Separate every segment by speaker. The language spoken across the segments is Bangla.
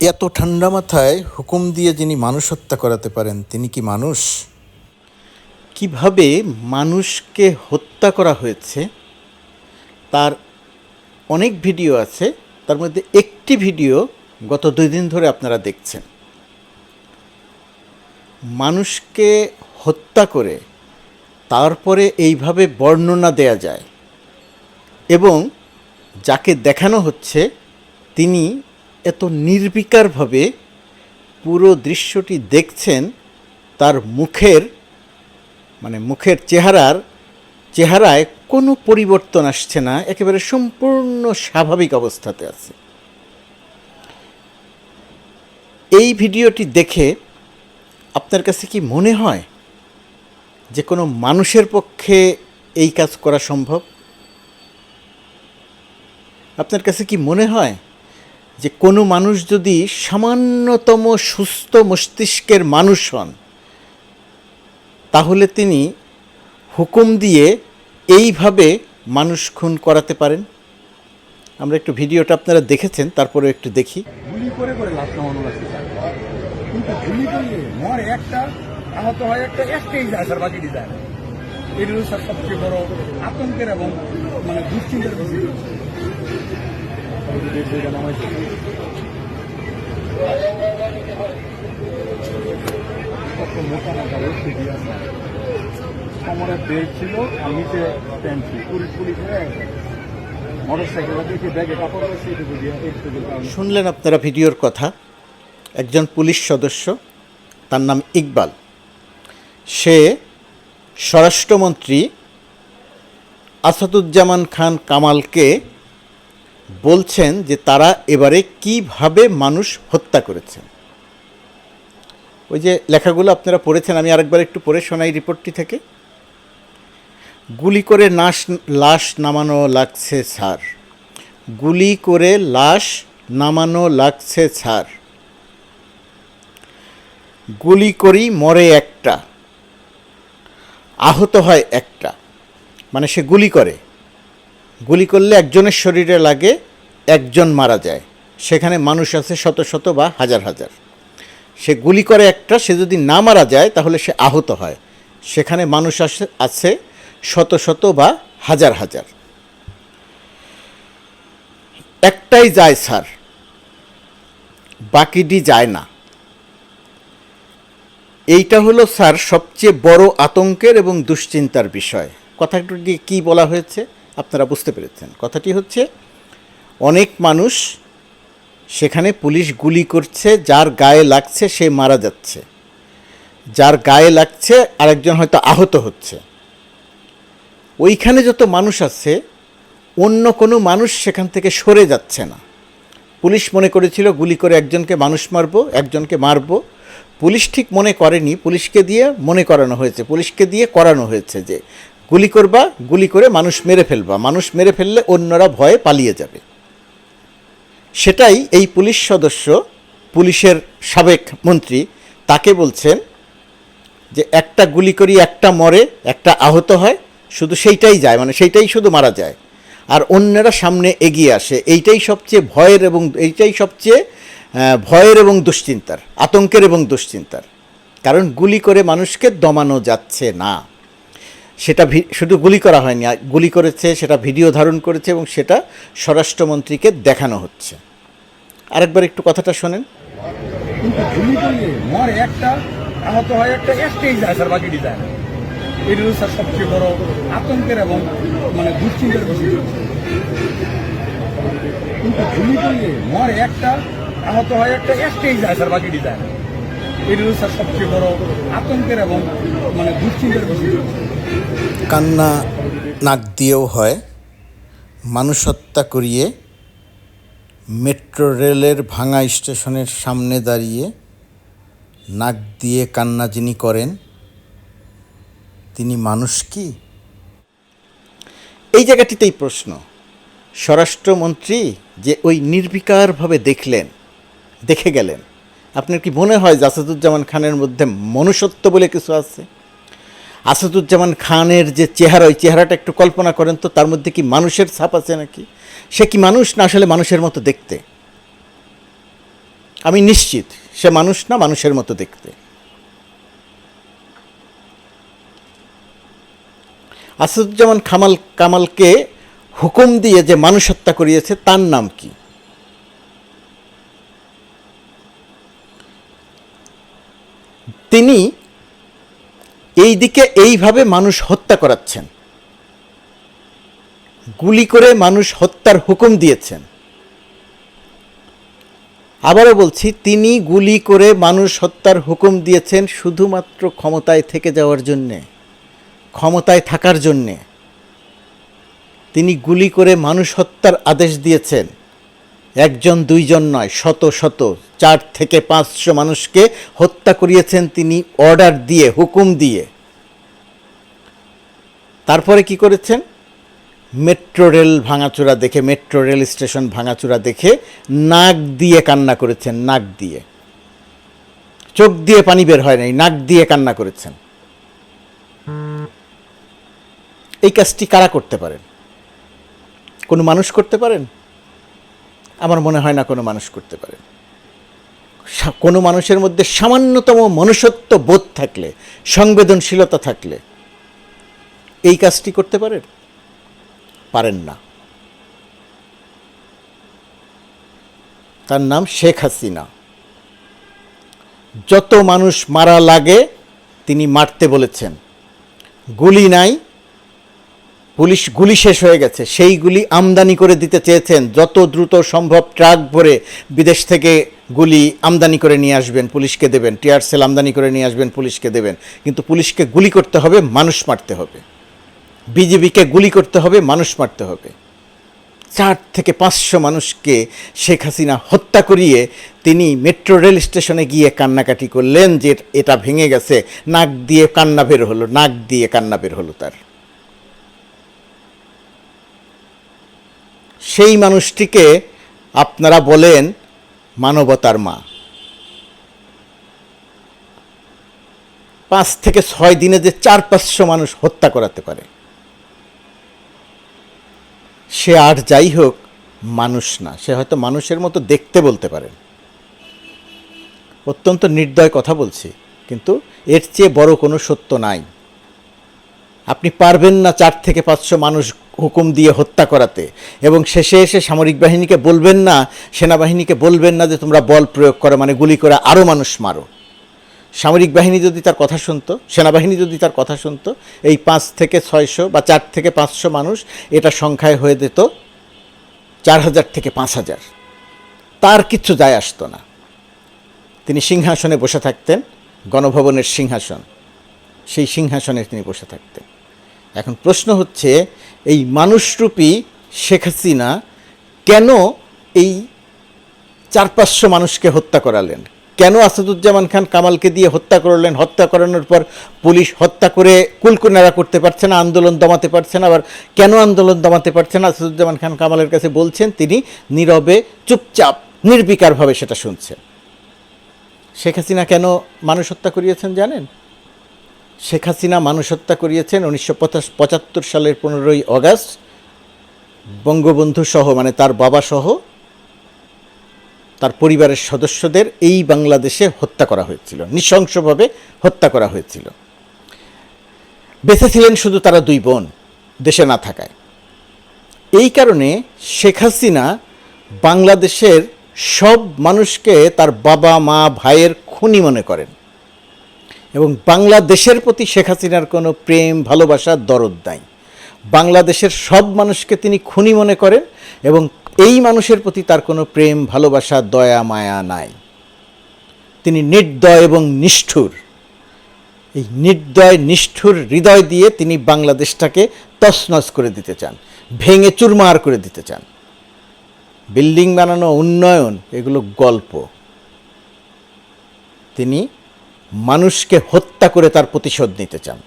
Speaker 1: এত ঠান্ডা মাথায় হুকুম দিয়ে যিনি মানুষ হত্যা করাতে পারেন, তিনি কি মানুষ? কীভাবে মানুষকে হত্যা করা হয়েছে, তার অনেক ভিডিও আছে, তার মধ্যে একটি ভিডিও গত দুই দিন ধরে আপনারা দেখছেন। মানুষকে হত্যা করে তারপরে এইভাবে বর্ণনা দেয়া যায় এবং যাকে দেখানো হচ্ছে, তিনি এত নির্বিকারভাবে পুরো দৃশ্যটি দেখছেন তার মুখের মানে মুখের চেহারার, চেহারায় কোনো পরিবর্তন আসছে না, একেবারে সম্পূর্ণ স্বাভাবিক অবস্থাতে আছে। এই ভিডিওটি দেখে আপনার কাছে কি মনে হয় যে কোনো মানুষের পক্ষে এই কাজ করা সম্ভব? আপনার কাছে কি মনে হয় যে কোনো মানুষ যদি সামান্যতম সুস্থ মস্তিষ্কের মানুষ হন, তাহলে তিনি হুকুম দিয়ে এইভাবে মানুষ খুন করাতে পারেন। আমরা একটু ভিডিওটা আপনারা দেখেছেন তারপরে একটু দেখি।
Speaker 2: গুলি এটি স্যার, সবচেয়ে বড় আতঙ্কের এবং মানে দুশ্চিন্তার বিষয়।
Speaker 1: শুনলেন আপনারা ভিডিওর কথা? একজন পুলিশ সদস্য, তার নাম ইকবাল। সে স্বরাষ্ট্রমন্ত্রী আসাদুজ্জামান খান কামালকে বলছেন যে তারা এবারে কীভাবে মানুষ হত্যা করেছেন। ওই যে লেখাগুলো আপনারা পড়েছেন, আমি আরেকবার একটু পড়ে শোনাই রিপোর্টটি থেকে। গুলি করে নাশ, লাশ নামানো লাগছে, স্যার। গুলি করে লাশ নামানো লাগছে, স্যার। গুলি করি মরে একটা। আহত হয় একটা। মানে সে গুলি করে। গুলি করলে একজনের শরীরে লাগে, একজন মারা যায়। সেখানে মানুষ আছে শত শত বা হাজার হাজার। সে গুলি করে একটা, সে যদি না মারা যায় তাহলে সে আহত হয়। সেখানে মানুষ আছে শত শত বা হাজার হাজার। একটাই যায় স্যার, বাকিটি যায় না। এইটা হলো স্যার সবচেয়ে বড় আতঙ্কের এবং দুশ্চিন্তার বিষয়। কথাটি কি বলা হয়েছে? আপনারা বুঝতে পেরেছেন। কথাটি হচ্ছে, অনেক মানুষ সেখানে পুলিশ গুলি করছে, যার গায়ে লাগছে সে মারা যাচ্ছে। যার গায়ে লাগছে আরেকজন হয়তো আহত হচ্ছে। ওইখানে যত মানুষ আছে, অন্য কোনো মানুষ সেখান থেকে সরে যাচ্ছে না। পুলিশ মনে করেছিল, গুলি করে একজনকে মানুষ মারবো, একজনকে মারবো। পুলিশ ঠিক মনে করেনি, পুলিশকে দিয়ে মনে করানো হয়েছে, পুলিশকে দিয়ে করানো হয়েছে যে গুলি করবা, গুলি করে মানুষ মেরে ফেলবা। মানুষ মেরে ফেললে অন্যরা ভয়ে পালিয়ে যাবে। সেটাই এই পুলিশ সদস্য, পুলিশের সাবেক মন্ত্রী, তাকে বলছেন যে একটা গুলি করি, একটা মরে, একটা আহত হয়, শুধু সেইটাই যায় মানে সেইটাই শুধু মারা যায়। আর অন্যরা সামনে এগিয়ে আসে। এইটাই সবচেয়ে ভয়ের এবং, এইটাই সবচেয়ে ভয়ের এবং দুশ্চিন্তার, আতঙ্কের এবং দুশ্চিন্তার। কারণ গুলি করে মানুষকে দমানো যাচ্ছে না। সেটা শুধু গুলি করা হয়নি গুলি করেছে, সেটা ভিডিও ধারণ করেছে এবং সেটা স্বরাষ্ট্রমন্ত্রীকে দেখানো হচ্ছে। আরেকবার একটু কথাটা শোনেন।
Speaker 2: একটা। স্যার সবচেয়ে বড় আতঙ্কের এবং মানে কিন্তু আহত সবচেয়ে বড় আতঙ্কের এবং মানে দুশ্চিন্তার বিষয়।
Speaker 1: কান্না নাক দিয়েও হয়। মানুষ হত্যা করিয়ে মেট্রো রেলের ভাঙা স্টেশনের সামনে দাঁড়িয়ে নাক দিয়ে কান্না যিনি করেন, তিনি মানুষ কি? এই জায়গাটিতেই প্রশ্ন। স্বরাষ্ট্রমন্ত্রী যে ওই নির্বিকারভাবে দেখলেন, দেখে গেলেন। আপনার কি মনে হয় জাসাদুজ্জামান খানের মধ্যে মনুষ্যত্ব বলে কিছু আছে? আসাদুজ্জামান খানের যে চেহারা, ওই চেহারাটা একটু কল্পনা করেন তো, তার মধ্যে কি মানুষের ছাপ আছে নাকি? সে কি মানুষ না আসলে মানুষের মতো দেখতে? আমি নিশ্চিত, সে মানুষ না মানুষের মতো দেখতে। আসাদুজ্জামান খামাল, কামালকে হুকুম দিয়ে যে মানুষ হত্যা করিয়েছে, তার নাম কি? তিনি এই দিকে এইভাবে মানুষ হত্যা করাচ্ছেন। গুলি করে মানুষ হত্যার হুকুম দিয়েছেন। আবারও বলছি, তিনি গুলি করে মানুষ হত্যার হুকুম দিয়েছেন শুধুমাত্র ক্ষমতায় থেকে যাওয়ার জন্যে, ক্ষমতায় থাকার জন্যে। তিনি গুলি করে মানুষ হত্যার আদেশ দিয়েছেন। একজন, দুইজন নয়, শত শত, চার থেকে পাঁচশো মানুষকে হত্যা করিয়েছেন তিনি, অর্ডার দিয়ে, হুকুম দিয়ে। তারপরে কি করেছেন? মেট্রো রেল ভাঙাচোরা দেখে, মেট্রো রেল স্টেশন ভাঙাচোরা দেখে নাক দিয়ে কান্না করেছেন, নাক দিয়ে। চোখ দিয়ে পানি বের হয় নাই, নাক দিয়ে কান্না করেছেন। এই কাজটি কারা করতে পারেন? কোনো মানুষ করতে পারেন? আমার মনে হয় না কোনো মানুষ করতে পারেন। কোনো মানুষের মধ্যে সামান্যতম মনুষ্যত্ব বোধ থাকলে, সংবেদনশীলতা থাকলে এই কাজটি করতে পারেন? পারেন না। তার নাম শেখ হাসিনা। যত মানুষ মারা লাগে, তিনি মারতে বলেছেন। গুলি নাই, পুলিশ গুলি শেষ হয়ে গেছে। সেই গুলি আমদানি করে দিতে চেয়েছেন। যত দ্রুত সম্ভব ট্রাক ভরে বিদেশ থেকে গুলি আমদানি করে নিয়ে আসবেন, পুলিশকে দেবেন। টিয়ার সেল আমদানি করে নিয়ে আসবেন, পুলিশকে দেবেন। কিন্তু পুলিশকে গুলি করতে হবে, মানুষ মারতে হবে। বিজেপিকে গুলি করতে হবে, মানুষ মারতে হবে। চার থেকে পাঁচশো মানুষকে শেখ হাসিনা হত্যা করিয়ে তিনি মেট্রো রেল স্টেশনে গিয়ে কান্নাকাটি করলেন যে এটা ভেঙে গেছে, নাক দিয়ে কান্না বের হলো, নাক দিয়ে কান্না বের হলো তার। সেই মানুষটিকে আপনারা বলেন মানবতার মা। পাঁচ থেকে ছয় দিনে যে চার পাঁচশো মানুষ হত্যা করাতে পারে। সে আর যাই হোক, মানুষ না। সে হয়তো মানুষের মতো দেখতে বলতে পারেন অত্যন্ত নির্দয় কথা বলছি, কিন্তু এর চেয়ে বড় কোনো সত্য নাই। আপনি পারবেন না চার থেকে পাঁচশো মানুষ হুকুম দিয়ে হত্যা করাতে, এবং শেষে এসে সামরিক বাহিনীকে বলবেন না, সেনাবাহিনীকে বলবেন না যে তোমরা বল প্রয়োগ করো মানে গুলি করে আরও মানুষ মারো। সামরিক বাহিনী যদি তার কথা শুনতো, সেনাবাহিনী যদি তার কথা শুনতো, এই পাঁচ থেকে ছয়শো বা চার থেকে পাঁচশো মানুষ এটা সংখ্যায় হয়ে যেত চার হাজার থেকে পাঁচ হাজার। তার কিচ্ছু যায় আসতো না। তিনি সিংহাসনে বসে থাকতেন, গণভবনের সিংহাসন। সেই সিংহাসনে তিনি বসে থাকতেন। এখন প্রশ্ন হচ্ছে, এই মানুষরূপী শেখ হাসিনা কেন এই চার পাঁচশো মানুষকে হত্যা করালেন? কেন আসাদুজ্জামান খান কামালকে দিয়ে হত্যা করলেন? হত্যা করানোর পর পুলিশ হত্যা করে কুলকুনারা করতে পারছে না, আন্দোলন দমাতে পারছে না, আবার কেন আন্দোলন দমাতে পারছে না? আসাদুজ্জামান খান কামালের কাছে বলছেন, তিনি নীরবে, চুপচাপ, নির্বিকারভাবে সেটা শুনছেন। শেখ হাসিনা কেন মানুষ হত্যা করিয়েছেন জানেন? শেখ হাসিনা মানুষ হত্যা করিয়েছেন উনিশশো পঁচাত্তর সালের পনেরোই অগাস্ট। বঙ্গবন্ধু সহ মানে তার বাবা সহ তার পরিবারের সদস্যদের এই বাংলাদেশে হত্যা করা হয়েছিল। নৃশংসভাবে হত্যা করা হয়েছিল। বেঁচে ছিলেন শুধু তারা দুই বোন, দেশে না থাকায়। এই কারণে শেখ হাসিনা বাংলাদেশের সব মানুষকে তার বাবা, মা, ভাইয়ের খুনি মনে করেন এবং বাংলাদেশের প্রতি শেখ হাসিনার কোনো প্রেম, ভালোবাসা, দরদ নাই। বাংলাদেশের সব মানুষকে তিনি খুনি মনে করেন এবং এই মানুষের প্রতি তার কোনো প্রেম, ভালোবাসা, দয়া, মায়া নাই। তিনি নির্দয় এবং নিষ্ঠুর। এই নির্দয়, নিষ্ঠুর হৃদয় দিয়ে তিনি বাংলাদেশটাকে তছনছ করে দিতে চান, ভেঙে চুরমার করে দিতে চান। বিল্ডিং বানানো, উন্নয়ন, এগুলো গল্প। তিনি মানুষকে হত্যা করে তার প্রতিশোধ নিতে চান।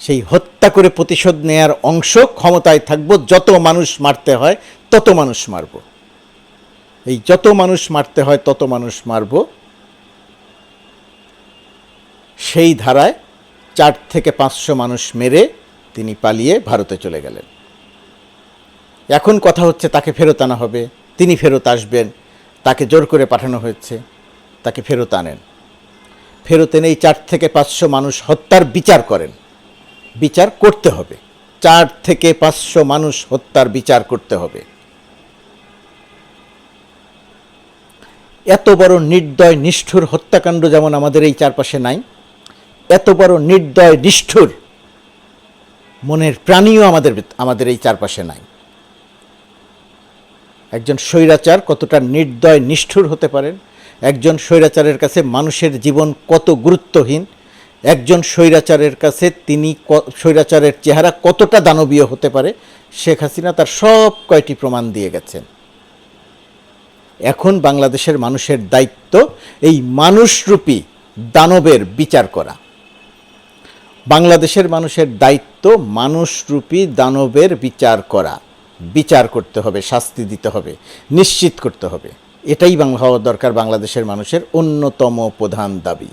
Speaker 1: সেই হত্যা করে প্রতিশোধ নেয়ার অংশ ক্ষমতায় থাকব, যত মানুষ মারতে হয়, তত মানুষ মারব। এই যত মানুষ মারতে হয়, তত মানুষ মারব। সেই ধারায় চার থেকে পাঁচশো মানুষ মেরে তিনি পালিয়ে ভারতে চলে গেলেন। এখন কথা হচ্ছে, তাকে ফেরত আনা হবে। তিনি ফেরত আসবেন, তাকে জোর করে পাঠানো হয়েছে, তাকে ফেরত আনেন। ফেরত এনে এই চার থেকে পাঁচশো মানুষ হত্যার বিচার করেন। বিচার করতে হবে। চার থেকে পাঁচশো মানুষ হত্যার বিচার করতে হবে। এত বড় নির্দয় নিষ্ঠুর হত্যাকাণ্ড যেমন আমাদের এই চারপাশে নাই, এত বড় নির্দয় নিষ্ঠুর মনের প্রাণীও আমাদের আমাদের এই চারপাশে নাই। একজন স্বৈরাচার কতটা নির্দয় নিষ্ঠুর হতে পারেন? একজন স্বৈরাচারের কাছে মানুষের জীবন কত গুরুত্বহীন? একজন স্বৈরাচারের কাছে তিনি স্বৈরাচারের চেহারা কতটা দানবীয় হতে পারে, শেখ হাসিনা তার সব কয়টি প্রমাণ দিয়ে গেছেন। এখন বাংলাদেশের মানুষের দায়িত্ব এই মানুষরূপী দানবের বিচার করা। বাংলাদেশের মানুষের দায়িত্ব মানুষরূপী দানবের বিচার করা। বিচার করতে হবে, শাস্তি দিতে হবে, নিশ্চিত করতে হবে। এটাই হওয়া দরকার বাংলাদেশের মানুষের অন্যতম প্রধান দাবি।